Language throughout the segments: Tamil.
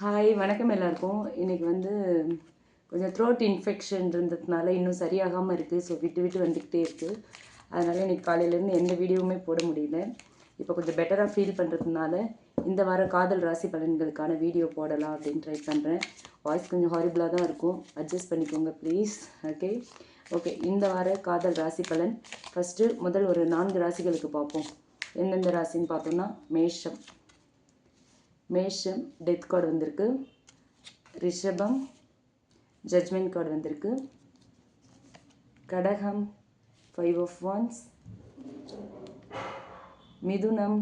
ஹாய் வணக்கம் எல்லாருக்கும். இன்றைக்கி வந்து கொஞ்சம் த்ரோட் இன்ஃபெக்ஷன் இருந்ததுனால இன்னும் சரியாகாமல் இருக்குது ஸோ விட்டு விட்டு வந்துக்கிட்டே இருக்குது அதனால் இன்றைக்கி காலையிலேருந்து எந்த வீடியோவுமே போட முடியல. இப்போ கொஞ்சம் பெட்டராக ஃபீல் பண்ணுறதுனால இந்த வார காதல் ராசி பலன்களுக்கான வீடியோ போடலாம் அப்படின்னு ட்ரை பண்ணுறேன் வாய்ஸ் கொஞ்சம் ஹாரிபிளாக தான் இருக்கும். அட்ஜஸ்ட் பண்ணிக்கோங்க ப்ளீஸ் ஓகே ஓகே இந்த வார காதல் ராசி பலன். ஃபஸ்ட்டு முதல் ஒரு நான்கு ராசிகளுக்கு பார்ப்போம். எந்தெந்த ராசின்னு பார்த்தோம்னா மேஷம். மேஷம் டெத் கார்டு வந்திருக்கு. ரிஷபம் ஜட்மெண்ட் கார்டு வந்திருக்கு. கடகம் ஃபைவ் ஆஃப் ஒன்ஸ் மிதுனம்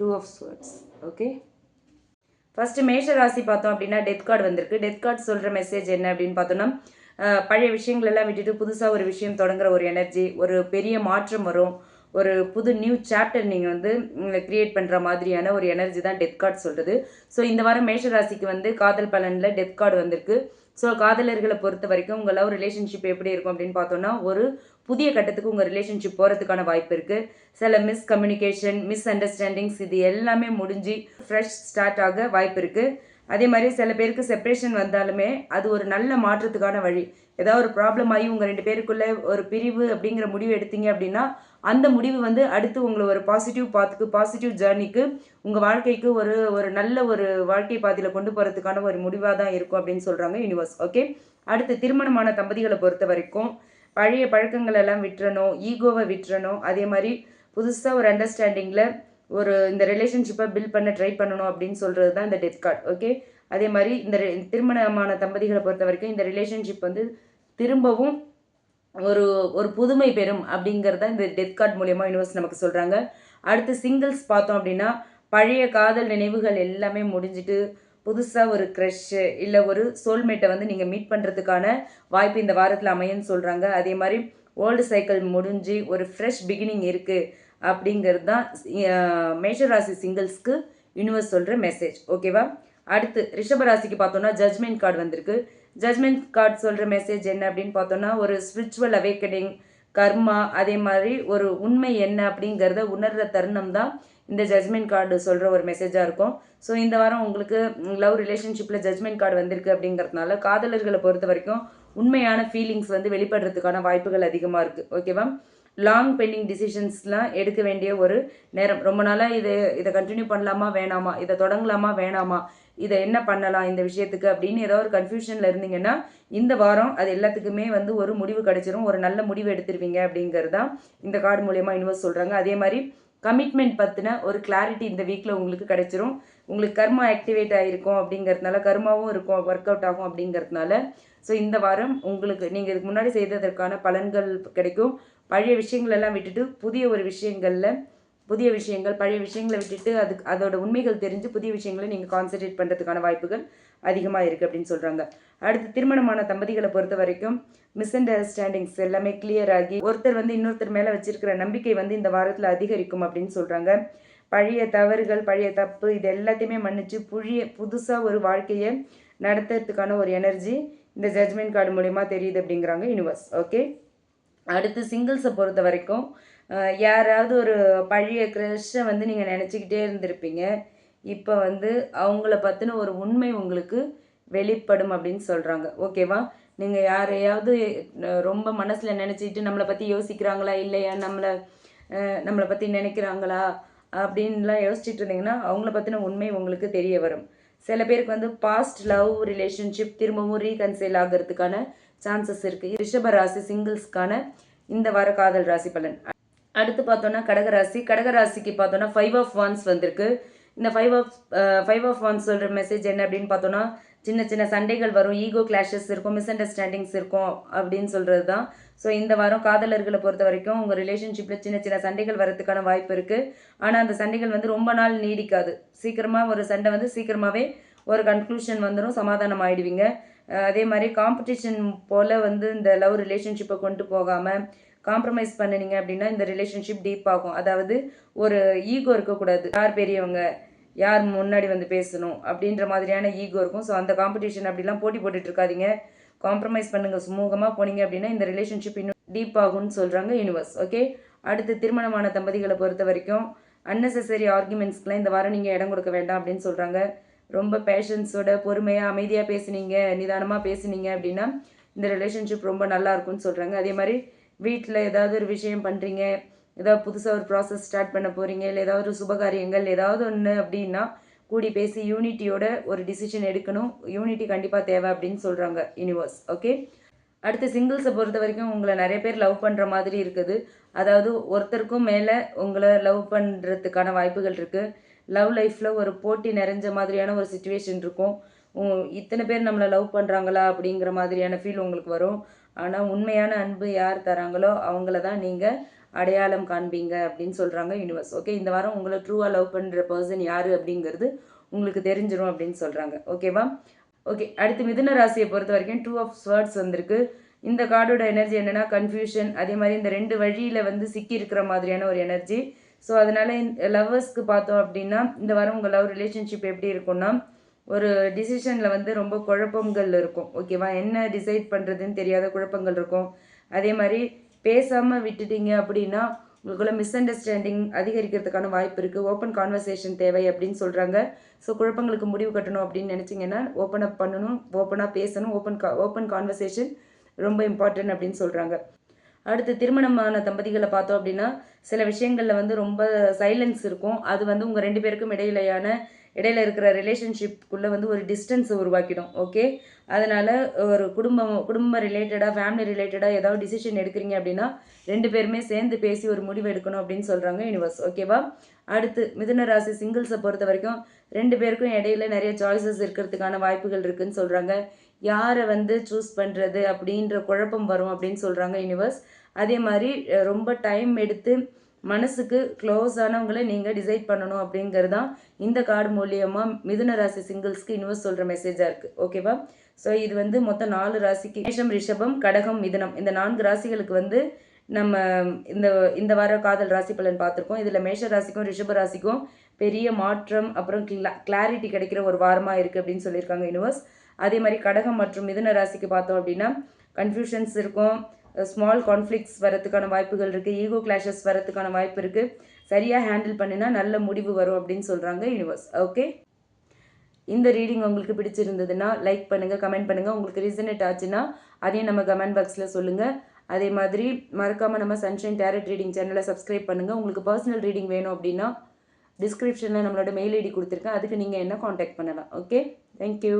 two of swords okay first மேஷ ராசி பார்த்தோம் அப்படின்னா டெத் கார்டு வந்திருக்கு. டெத் கார்டு சொல்கிற மெசேஜ் என்ன அப்படின்னு பார்த்தோம்னா பழைய விஷயங்களெல்லாம் விட்டுட்டு புதுசாக ஒரு விஷயம் தொடங்குற ஒரு எனர்ஜி ஒரு பெரிய மாற்றம் வரும். ஒரு புது நியூ சாப்டர் நீங்கள் வந்து க்ரியேட் பண்ணுற மாதிரியான ஒரு எனர்ஜி தான் டெத் கார்டு சொல்கிறது ஸோ இந்த வாரம் மேஷ ராசிக்கு வந்து காதல் பலனில் டெத் கார்டு வந்திருக்கு. ஸோ காதலர்களை பொறுத்த வரைக்கும் உங்கள் லவ் ரிலேஷன்ஷிப் எப்படி இருக்கும் அப்படின்னு பார்த்தோன்னா ஒரு புதிய கட்டத்துக்கு உங்கள் ரிலேஷன்ஷிப் போகிறதுக்கான வாய்ப்பு இருக்குது சில மிஸ் கம்யூனிகேஷன் மிஸ் அண்டர்ஸ்டாண்டிங்ஸ் இது எல்லாமே முடிஞ்சு ஃப்ரெஷ் ஸ்டார்ட் ஆக வாய்ப்பு இருக்குது அதே மாதிரி சில பேருக்கு செப்ரேஷன் வந்தாலுமே அது ஒரு நல்ல மாற்றத்துக்கான வழி. ஏதாவது ஒரு ப்ராப்ளம் ஆகி உங்கள் ரெண்டு பேருக்குள்ளே ஒரு பிரிவு அப்படிங்கிற முடிவு எடுத்தீங்க அப்படின்னா அந்த முடிவு வந்து அடுத்து உங்களை ஒரு பாசிட்டிவ் பாத்துக்கு பாசிட்டிவ் ஜேர்னிக்கு உங்கள் வாழ்க்கைக்கு ஒரு ஒரு நல்ல ஒரு வாழ்க்கை பாதையில் கொண்டு போகிறதுக்கான ஒரு முடிவாக தான் இருக்கும் அப்படின்னு சொல்கிறாங்க யூனிவர்ஸ் ஓகே அடுத்து திருமணமான தம்பதிகளை பொறுத்த வரைக்கும் பழைய பழக்கங்கள் எல்லாம் விட்டுறணும் ஈகோவை விட்டுறணும். அதே மாதிரி புதுசாக ஒரு அண்டர்ஸ்டாண்டிங்கில் ஒரு இந்த ரிலேஷன்ஷிப்பை பில்ட் பண்ண ட்ரை பண்ணணும் அப்படின்னு சொல்கிறது தான் இந்த டெத் கார்டு ஓகே அதே மாதிரி இந்த திருமணமான தம்பதிகளை பொறுத்த வரைக்கும் இந்த ரிலேஷன்ஷிப் வந்து திரும்பவும் ஒரு ஒரு புதுமை பெறும் அப்படிங்கிறத இந்த டெத் கார்ட் மூலயமா யூனிவர்ஸ் நமக்கு சொல்கிறாங்க அடுத்து சிங்கிள்ஸ் பார்த்தோம் அப்படின்னா பழைய காதல் நினைவுகள் எல்லாமே முடிஞ்சிட்டு புதுசாக ஒரு க்ரஷ்ஷு இல்லை ஒரு சோல்மேட்டை வந்து நீங்கள் மீட் பண்ணுறதுக்கான வாய்ப்பு இந்த வாரத்தில் அமையன்னு சொல்கிறாங்க அதே மாதிரி ஓல்டு சைக்கிள் முடிஞ்சு ஒரு ஃப்ரெஷ் பிகினிங் இருக்குது அப்படிங்கிறது தான் மேஷராசி சிங்கிள்ஸ்க்கு யூனிவர்ஸ் சொல்கிற மெசேஜ் ஓகேவா அடுத்து ரிஷபராசிக்கு பார்த்தோன்னா ஜட்மெண்ட் கார்டு வந்திருக்கு. ஜட்மெண்ட் கார்டு சொல்கிற மெசேஜ் என்ன அப்படின்னு பார்த்தோம்னா ஒரு ஸ்பிரிச்சுவல் அவேக்கனிங் கர்மா அதே மாதிரி ஒரு உண்மை என்ன அப்படிங்கிறத உணர்கிற தருணம் தான் இந்த ஜட்மெண்ட் கார்டு சொல்கிற ஒரு மெசேஜாக இருக்கும். ஸோ இந்த வாரம் உங்களுக்கு லவ் ரிலேஷன்ஷிப்பில் ஜட்மெண்ட் கார்டு வந்திருக்கு அப்படிங்கிறதுனால காதலர்களை பொறுத்த வரைக்கும் உண்மையான ஃபீலிங்ஸ் வந்து வெளிப்படுறதுக்கான வாய்ப்புகள் அதிகமாக இருக்குது ஓகேவா லாங் பெண்டிங் டிசிஷன்ஸ்லாம் எடுக்க வேண்டிய ஒரு நேரம். ரொம்ப நாளாக இது இதை கண்டினியூ பண்ணலாமா வேணாமா? இதை தொடங்கலாமா வேணாமா? இதை என்ன பண்ணலாம் இந்த விஷயத்துக்கு அப்படின்னு ஏதோ ஒரு கன்ஃபியூஷனில் இருந்தீங்கன்னா இந்த வாரம் அது எல்லாத்துக்குமே வந்து ஒரு முடிவு கிடைச்சிரும். ஒரு நல்ல முடிவு எடுத்துருவீங்க அப்படிங்கிறது தான் இந்த கார்டு மூலயமா யூனிவர்ஸ் சொல்கிறாங்க அதே மாதிரி கமிட்மெண்ட் பற்றின ஒரு கிளாரிட்டி இந்த வீக்கில் உங்களுக்கு கிடைச்சிரும். உங்களுக்கு கர்மா ஆக்டிவேட் ஆகிருக்கும் அப்படிங்கிறதுனால கர்மாவும் இருக்கும் ஒர்க் அவுட் ஆகும் அப்படிங்கிறதுனால. ஸோ இந்த வாரம் உங்களுக்கு நீங்கள் இதுக்கு முன்னாடி செய்ததற்கான பலன்கள் கிடைக்கும். பழைய விஷயங்களெல்லாம் விட்டுட்டு புதிய ஒரு விஷயங்களில் புதிய விஷயங்கள் பழைய விஷயங்களை விட்டுட்டு அதுக்கு அதோட உண்மைகள் தெரிஞ்சு புதிய விஷயங்களை நீங்கள் கான்சென்ட்ரேட் பண்ணுறதுக்கான வாய்ப்புகள் அதிகமாக இருக்குது அப்படின்னு சொல்கிறாங்க அடுத்து திருமணமான தம்பதிகளை பொறுத்த வரைக்கும் மிஸ் அண்டர்ஸ்டாண்டிங்ஸ் எல்லாமே கிளியர் ஆகி ஒருத்தர் வந்து இன்னொருத்தர் மேலே வச்சிருக்கிற நம்பிக்கை வந்து இந்த வாரத்தில் அதிகரிக்கும் அப்படின்னு சொல்கிறாங்க பழைய தவறுகள் பழைய தப்பு இது எல்லாத்தையுமே மன்னிச்சு புழிய புதுசாக ஒரு வாழ்க்கையை நடத்துறதுக்கான ஒரு எனர்ஜி இந்த ஜட்மெண்ட் கார்டு மூலயமா தெரியுது அப்படிங்கிறாங்க யூனிவர்ஸ் ஓகே அடுத்து சிங்கிள்ஸை பொறுத்த வரைக்கும் யாராவது ஒரு பழைய க்ரஷ்ஷை வந்து நீங்கள் நினச்சிக்கிட்டே இருந்திருப்பீங்க. இப்போ வந்து அவங்கள பற்றின ஒரு உண்மை உங்களுக்கு வெளிப்படும் அப்படின்னு சொல்கிறாங்க ஓகேவா நீங்கள் யாரையாவது ரொம்ப மனசில் நினச்சிக்கிட்டு நம்மளை பற்றி யோசிக்கிறாங்களா இல்லையா? நம்மளை நம்மளை பற்றி நினைக்கிறாங்களா? அப்படின்லாம் யோசிச்சுட்டு இருந்தீங்கன்னா அவங்கள பற்றின உண்மை உங்களுக்கு தெரிய வரும். சில பேருக்கு வந்து பாஸ்ட் லவ் ரிலேஷன்ஷிப் திரும்பவும் ரீகன்சைல் ஆகிறதுக்கான சான்சஸ் இருக்குது ரிஷப ராசி சிங்கிள்ஸ்க்கான இந்த வார காதல் ராசி பலன். அடுத்து பார்த்தோன்னா கடகராசி கடகராசிக்கு பார்த்தோன்னா ஃபைவ் ஆஃப் ஒன்ஸ் வந்திருக்கு. இந்த five of five of wands சொல்கிற மெசேஜ் என்ன அப்படின்னு பார்த்தோன்னா சின்ன சின்ன சண்டைகள் வரும். ஈகோ கிளாஷஸ் இருக்கும். மிஸ் அண்டர்ஸ்டாண்டிங்ஸ் இருக்கும் அப்படின்னு சொல்கிறது தான் ஸோ இந்த வாரம் காதலர்களை பொறுத்த வரைக்கும் உங்கள் ரிலேஷன்ஷிப்பில் சின்ன சின்ன சண்டைகள் வரதுக்கான வாய்ப்பு இருக்குது ஆனால் அந்த சண்டைகள் வந்து ரொம்ப நாள் நீடிக்காது. சீக்கிரமாக ஒரு சண்டை வந்து சீக்கிரமாகவே ஒரு கன்க்ளூஷன் வந்துடும் சமாதானம் ஆகிடுவீங்க அதே மாதிரி காம்படிஷன் போல் வந்து இந்த லவ் ரிலேஷன்ஷிப்பை கொண்டு போகாமல் காம்ப்ரமைஸ் பண்ணினீங்க அப்படின்னா இந்த ரிலேஷன்ஷிப் டீப் ஆகும். அதாவது ஒரு ஈகோ இருக்கக்கூடாது. யார் பெரியவங்க யார் முன்னாடி வந்து பேசணும் அப்படின்ற மாதிரியான ஈகோ இருக்கும். ஸோ அந்த காம்படிஷன் அப்படிலாம் போட்டி போட்டுட்டு இருக்காதிங்க காம்ப்ரமைஸ் பண்ணுங்கள் சுமூகமாக போனீங்க அப்படின்னா இந்த ரிலேஷன்ஷிப் இன்னும் டீப் ஆகும்னு சொல்கிறாங்க யூனிவர்ஸ் ஓகே அடுத்து திருமணமான தம்பதிகளை பொறுத்த வரைக்கும் அன்னெசரி ஆர்குமெண்ட்ஸ்க்குலாம் இந்த வாரம் நீங்கள் இடம் கொடுக்க வேண்டாம் அப்படின்னு சொல்கிறாங்க ரொம்ப பேஷன்ஸோட பொறுமையாக அமைதியாக பேசுனீங்க நிதானமாக பேசுனீங்க அப்படின்னா இந்த ரிலேஷன்ஷிப் ரொம்ப நல்லா இருக்கும்னு சொல்கிறாங்க அதே மாதிரி வீட்டில் ஏதாவது ஒரு விஷயம் பண்ணுறீங்க ஏதாவது புதுசாக ஒரு ப்ராசஸ் ஸ்டார்ட் பண்ண போகிறீங்க இல்லை ஏதாவது ஒரு சுபகாரியங்கள் ஏதாவது ஒன்று அப்படின்னா கூடி பேசி யூனிட்டியோட ஒரு டிசிஷன் எடுக்கணும். யூனிட்டி கண்டிப்பாக தேவை அப்படின்னு சொல்கிறாங்க யூனிவர்ஸ் ஓகே அடுத்து சிங்கிள்ஸை பொறுத்த வரைக்கும் உங்களை நிறைய பேர் லவ் பண்ணுற மாதிரி இருக்குது. அதாவது ஒருத்தருக்கும் மேலே உங்களை லவ் பண்ணுறதுக்கான வாய்ப்புகள் இருக்குது லவ் லைஃப்பில் ஒரு போட்டி நிறைஞ்ச மாதிரியான ஒரு சுச்சுவேஷன் இருக்கும். இத்தனை பேர் நம்மளை லவ் பண்ணுறாங்களா அப்படிங்கிற மாதிரியான ஃபீல் உங்களுக்கு வரும். ஆனால் உண்மையான அன்பு யார் தராங்களோ அவங்கள தான் நீங்கள் அடையாளம் காண்பீங்க அப்படின்னு சொல்கிறாங்க யூனிவர்ஸ் ஓகே இந்த வாரம் உங்களை ட்ரூவாக லவ் பண்ணுற பர்சன் யார் அப்படிங்கிறது உங்களுக்கு தெரிஞ்சிடும் அப்படின்னு சொல்கிறாங்க ஓகேவா ஓகே அடுத்து மிதுன ராசியை பொறுத்த வரைக்கும் டூ ஆஃப் ஸ்வேர்ட்ஸ் வந்திருக்கு. இந்த கார்டோட எனர்ஜி என்னன்னா கன்ஃபியூஷன் அதே மாதிரி இந்த ரெண்டு வழியில் வந்து சிக்கி இருக்கிற மாதிரியான ஒரு எனர்ஜி ஸோ அதனால லவ்வர்ஸ்க்கு பார்த்தோம் அப்படின்னா இந்த வாரம் உங்கள் லவ் ரிலேஷன்ஷிப் எப்படி இருக்கும்னா ஒரு டிசிஷனில் வந்து ரொம்ப குழப்பங்கள் இருக்கும். ஓகேவா என்ன டிசைட் பண்ணுறதுன்னு தெரியாத குழப்பங்கள் இருக்கும். அதே மாதிரி பேசாமல் விட்டுட்டீங்க அப்படின்னா உங்களுக்குள்ள மிஸ் அண்டர்ஸ்டாண்டிங் அதிகரிக்கிறதுக்கான வாய்ப்பு இருக்குது ஓப்பன் கான்வர்சேஷன் தேவை அப்படின்னு சொல்கிறாங்க ஸோ குழப்பங்களுக்கு முடிவு கட்டணும் அப்படின்னு நினச்சிங்கன்னா ஓப்பன் அப் பண்ணணும் ஓப்பனாக பேசணும் ஓப்பன் கா ஓப்பன் கான்வர்சேஷன் ரொம்ப இம்பார்ட்டன்ட் அப்படின்னு சொல்கிறாங்க அடுத்து திருமணமான தம்பதிகளை பார்த்தோம் அப்படின்னா சில விஷயங்களில் வந்து ரொம்ப சைலன்ஸ் இருக்கும். அது வந்து உங்கள் ரெண்டு பேருக்கும் இடையிலையான இடையில இருக்கிற ரிலேஷன்ஷிப்புக்குள்ளே வந்து ஒரு டிஸ்டன்ஸ் உருவாக்கிடும். ஓகே அதனால் ஒரு குடும்பம் குடும்ப ரிலேட்டடாக ஃபேமிலி ரிலேட்டடாக ஏதாவது டிசிஷன் எடுக்கிறீங்க அப்படின்னா ரெண்டு பேருமே சேர்ந்து பேசி ஒரு முடிவு எடுக்கணும் அப்படின்னு சொல்கிறாங்க யூனிவர்ஸ் ஓகேவா அடுத்து மிதுன ராசி சிங்கிள்ஸை பொறுத்த வரைக்கும் ரெண்டு பேருக்கும் இடையில நிறைய சாய்ஸஸ் இருக்கிறதுக்கான வாய்ப்புகள் இருக்குதுன்னு சொல்கிறாங்க யாரை வந்து சூஸ் பண்ணுறது அப்படின்ற குழப்பம் வரும் அப்படின்னு சொல்கிறாங்க யூனிவர்ஸ் அதே மாதிரி ரொம்ப டைம் எடுத்து மனசுக்கு க்ளோஸ் ஆனவங்களை நீங்கள் டிசைட் பண்ணணும் அப்படிங்கிறது தான் இந்த கார்டு மூலியமாக மிதுன ராசி சிங்கிள்ஸ்க்கு யூனிவர்ஸ் சொல்கிற மெசேஜாக இருக்குது ஓகேவா ஸோ இது வந்து மொத்தம் நாலு ராசிக்கு மேஷம் ரிஷபம் கடகம் மிதுனம். இந்த நான்கு ராசிகளுக்கு வந்து நம்ம இந்த இந்த வார காதல் ராசி பலன் பார்த்துருக்கோம். இதில் மேஷ ராசிக்கும் ரிஷப ராசிக்கும் பெரிய மாற்றம் அப்புறம் கிளா கிளாரிட்டி கிடைக்கிற ஒரு வாரமாக இருக்குது அப்படின்னு சொல்லியிருக்காங்க யூனிவர்ஸ் அதே மாதிரி கடகம் மற்றும் மிதுன ராசிக்கு பார்த்தோம் அப்படின்னா கன்ஃபியூஷன்ஸ் இருக்கும். ஸ்மால் கான்ஃப்ளிக்ஸ் வரதுக்கான வாய்ப்புகள் இருக்குது ஈகோ கிளாஷஸ் வரதுக்கான வாய்ப்பு இருக்குது சரியாக ஹேண்டில் பண்ணினா நல்ல முடிவு வரும் அப்படின்னு சொல்கிறாங்க யூனிவர்ஸ் ஓகே இந்த ரீடிங் உங்களுக்கு பிடிச்சிருந்ததுன்னா லைக் பண்ணுங்கள் கமெண்ட் பண்ணுங்கள் உங்களுக்கு ரீசனேட் ஆச்சுன்னா அதையும் நம்ம கமெண்ட் பாக்ஸில் சொல்லுங்கள் அதே மாதிரி மறக்காமல் நம்ம சன்ஷைன் டேரட் ரீடிங் சேனலை சப்ஸ்கிரைப் பண்ணுங்கள் உங்களுக்கு பர்சனல் ரீடிங் வேணும் அப்படின்னா டிஸ்கிரிப்ஷனில் நம்மளோட மெயில் ஐடி கொடுத்துருக்கேன். அதுக்கு நீங்கள் என்ன காண்டாக்ட் பண்ணலாம். Okay thank you